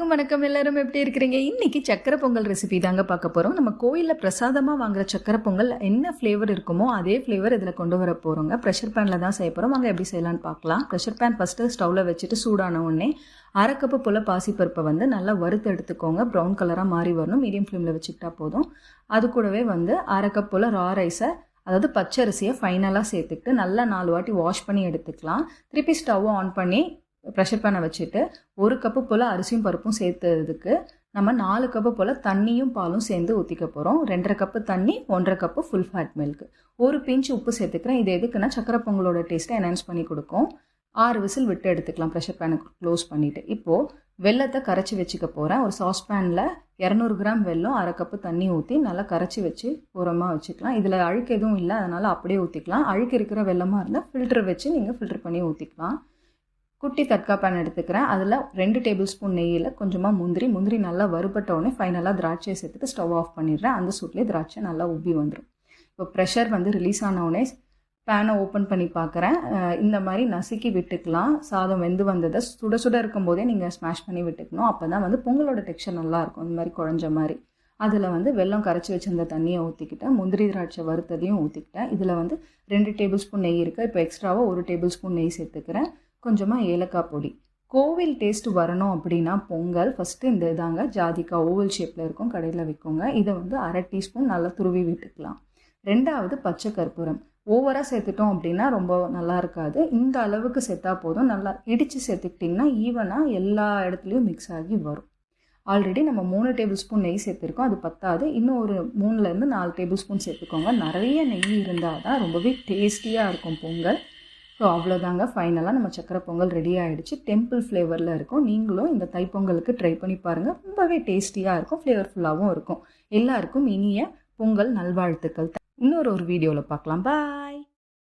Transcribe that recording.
எல்லாருக்கும் வணக்கம். எல்லாரும் எப்படி இருக்கிறீங்க? இன்னைக்கு சக்கரை பொங்கல் ரெசிபி தாங்க பார்க்க போகிறோம் நம்ம கோயிலில் பிரசாதமாக வாங்குற சக்கரை பொங்கல் என்ன ஃப்ளேவர் இருக்குமோ அதே ஃப்ளேவர் இதில் கொண்டு வர போகிறோங்க ப்ரெஷர் பேனில் தான் செய்ய போகிறோம் வாங்க எப்படி செய்யலாம்னு பார்க்கலாம். ப்ரெஷர் பேன் ஃபஸ்ட்டு ஸ்டவ்வில் வச்சுட்டு சூடான உடனே அரை கப்பு போல் பாசிப்பருப்பை வந்து நல்லா வறுத்து எடுத்துக்கோங்க. ப்ரௌன் கலராக மாறி வரணும். மீடியம் ஃப்ளேமில் வச்சுக்கிட்டா போதும். அது கூடவே வந்து அரை கப் போல் ரா ரைஸை அதாவது பச்சரிசியை ஃபைனலாக சேர்த்துக்கிட்டு நல்லா நாலு வாட்டி வாஷ் பண்ணி எடுத்துக்கலாம். திருப்பி ஸ்டவ்வை ஆன் பண்ணி ப்ரெஷர் பேனை வச்சுட்டு ஒரு கப்பு போல் அரிசியும் பருப்பும் சேர்த்ததுக்கு நம்ம நாலு கப்பு போல் தண்ணியும் பாலும் சேர்ந்து ஊற்றிக்க போகிறோம் ரெண்டரை கப்பு தண்ணி ஒன்றரை கப்பு ஃபுல் ஃபேட் மில்க் ஒரு பிஞ்ச் உப்பு சேர்த்துக்கிறேன். இது எதுக்குன்னா சக்கரை பொங்கலோட டேஸ்ட்டை என்ஹான்ஸ் பண்ணி கொடுக்கும். ஆறு விசில் விட்டு எடுத்துக்கலாம் ப்ரெஷர் பேனை க்ளோஸ் பண்ணிவிட்டு இப்போது வெள்ளத்தை கரைச்சி வச்சுக்க போகிறேன் ஒரு சாஸ்பேனில் இரநூறு கிராம் வெல்லம் அரை கப்பு தண்ணி ஊற்றி நல்லா கரைச்சி வச்சு உரமாக வச்சுக்கலாம். இதில் அழுக்கு எதுவும் இல்லை அதனால் அப்படியே ஊற்றிக்கலாம் அழுக்கு இருக்கிற வெள்ளமாக இருந்தால் ஃபில்டர் வச்சு நீங்கள் ஃபில்டர் பண்ணி ஊற்றிக்கலாம் குட்டி தட்கா பேன் எடுத்துக்கிறேன். அதில் ரெண்டு டேபிள் ஸ்பூன் நெய்யில் கொஞ்சமாக முந்திரி. முந்திரி நல்லா வறுபட்ட உடனே ஃபைனலாக திராட்சையை சேர்த்துட்டு ஸ்டவ் ஆஃப் பண்ணிடுறேன். அந்த சூட்லேயே திராட்சை நல்லா உப்பி வந்துடும் இப்போ ப்ரெஷர் வந்து ரிலீஸ் ஆனவுடனே பேனை ஓப்பன் பண்ணி பார்க்குறேன். இந்த மாதிரி நசுக்கி விட்டுக்கலாம். சாதம் வெந்து வந்ததை சுட சுட இருக்கும்போதே நீங்கள் ஸ்மாஷ் பண்ணி விட்டுக்கணும். அப்போ தான் வந்து பொங்கலோட டெக்ஸ்சர் நல்லாயிருக்கும் இந்த மாதிரி குழஞ்ச மாதிரி. அதில் வந்து வெள்ளம் கரைச்சி வச்சிருந்த தண்ணியை ஊற்றிக்கிட்டேன் முந்திரி திராட்சை வறுத்ததையும் ஊற்றிக்கிட்டேன் இதில் வந்து ரெண்டு டேபிள் ஸ்பூன் நெய் இருக்குது இப்போ எக்ஸ்ட்ராவாக ஒரு டேபிள் ஸ்பூன் நெய் சேர்த்துக்கிறேன். கொஞ்சமாக ஏலக்காய் பொடி. கோவில் டேஸ்ட் வரணும் அப்படின்னா பொங்கல் ஃபஸ்ட்டு இந்த இதாங்க. ஜாதிக்காய் ஓவல் ஷேப்பில் இருக்கும் கடையில் விற்குங்க இதை வந்து அரை டீஸ்பூன் நல்லா துருவி விட்டுக்கலாம். ரெண்டாவது பச்சை கற்பூரம். ஓவராக சேர்த்துட்டோம் அப்படின்னா ரொம்ப நல்லா இருக்காது. இந்த அளவுக்கு சேர்த்தா போதும். நல்லா இடித்து சேர்த்துக்கிட்டிங்கன்னா ஈவனாக எல்லா இடத்துலையும் மிக்ஸ் ஆகி வரும். ஆல்ரெடி நம்ம மூணு டேபிள் ஸ்பூன் நெய் சேர்த்துருக்கோம். அது பத்தாது. இன்னும் ஒரு மூணுலேருந்து நாலு டேபிள் ஸ்பூன் சேர்த்துக்கோங்க. நிறைய நெய் இருந்தால் தான் ரொம்பவே டேஸ்டியாக இருக்கும் பொங்கல். ஸோ அவ்வளோதாங்க ஃபைனலாக நம்ம சக்கரை பொங்கல் ரெடி ஆகிடுச்சு டெம்பிள் ஃப்ளேவரில் இருக்கும். நீங்களும் இந்த தைப்பொங்கலுக்கு ட்ரை பண்ணி பாருங்கள் ரொம்பவே டேஸ்டியாக இருக்கும். ஃப்ளேவர்ஃபுல்லாகவும் இருக்கும். எல்லாருக்கும் இனிய பொங்கல் நல்வாழ்த்துக்கள். இன்னொரு ஒரு வீடியோவில் பார்க்கலாம் பாய்